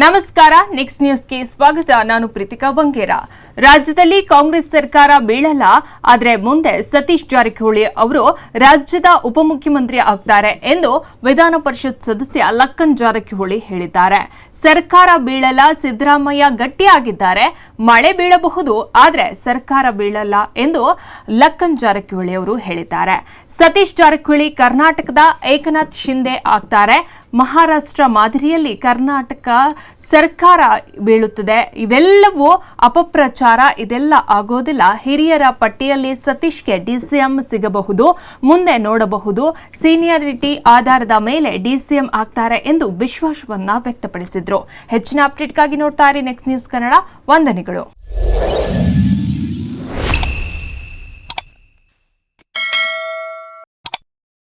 ನಮಸ್ಕಾರ ನೆಕ್ಸ್ಟ್ ನ್ಯೂಸ್ಗೆ ಸ್ವಾಗತ. ನಾನು ಪ್ರೀತಿಕಾ ಬಂಗೇರ. ರಾಜ್ಯದಲ್ಲಿ ಕಾಂಗ್ರೆಸ್ ಸರ್ಕಾರ ಬೀಳಲ್ಲ, ಆದರೆ ಮುಂದೆ ಸತೀಶ್ ಜಾರಕಿಹೊಳಿ ಅವರು ರಾಜ್ಯದ ಉಪಮುಖ್ಯಮಂತ್ರಿ ಆಗ್ತಾರೆ ಎಂದು ವಿಧಾನ ಪರಿಷತ್ ಸದಸ್ಯ ಲಕ್ಕನ್ ಜಾರಕಿಹೊಳಿ ಹೇಳಿದ್ದಾರೆ. ಸರ್ಕಾರ ಬೀಳಲ್ಲ, ಸಿದ್ದರಾಮಯ್ಯ ಗಟ್ಟಿಯಾಗಿದ್ದಾರೆ, ಮಳೆ ಬೀಳಬಹುದು, ಆದರೆ ಸರ್ಕಾರ ಬೀಳಲ್ಲ ಎಂದು ಲಕ್ಕನ್ ಜಾರಕಿಹೊಳಿ ಅವರು ಹೇಳಿದ್ದಾರೆ. ಸತೀಶ್ ಜಾರಕಿಹೊಳಿ ಕರ್ನಾಟಕದ ಏಕನಾಥ್ ಶಿಂದೆ ಆಗ್ತಾರೆ ಮಹಾರಾಷ್ಟ್ರ ಮಾದರಿಯಲ್ಲಿ ಕರ್ನಾಟಕ ಸರ್ಕಾರ ಬೀಳುತ್ತದೆ. ಇವೆಲ್ಲವೂ ಅಪಪ್ರಚಾರ. ಇದೆಲ್ಲ ಆಗೋದಿಲ್ಲ. ಹಿರಿಯರ ಪಟ್ಟಿಯಲ್ಲಿ ಸತೀಶ್ಗೆ ಡಿಸಿಎಂ ಸಿಗಬಹುದು. ಮುಂದೆ ನೋಡಬಹುದು. ಸೀನಿಯಾರಿಟಿ ಆಧಾರದ ಮೇಲೆ ಡಿಸಿಎಂ ಆಗ್ತಾರೆ ಎಂದು ವಿಶ್ವಾಸವನ್ನ ವ್ಯಕ್ತಪಡಿಸಿದ್ರು. ಹೆಚ್ಚಿನ ಅಪ್ಡೇಟ್ಗಾಗಿ ನೋಡ್ತಾ ಇರಿ. ನೆಕ್ಸ್ಟ್ ನ್ಯೂಸ್ ಕನ್ನಡ ವಂದನೆಗಳು.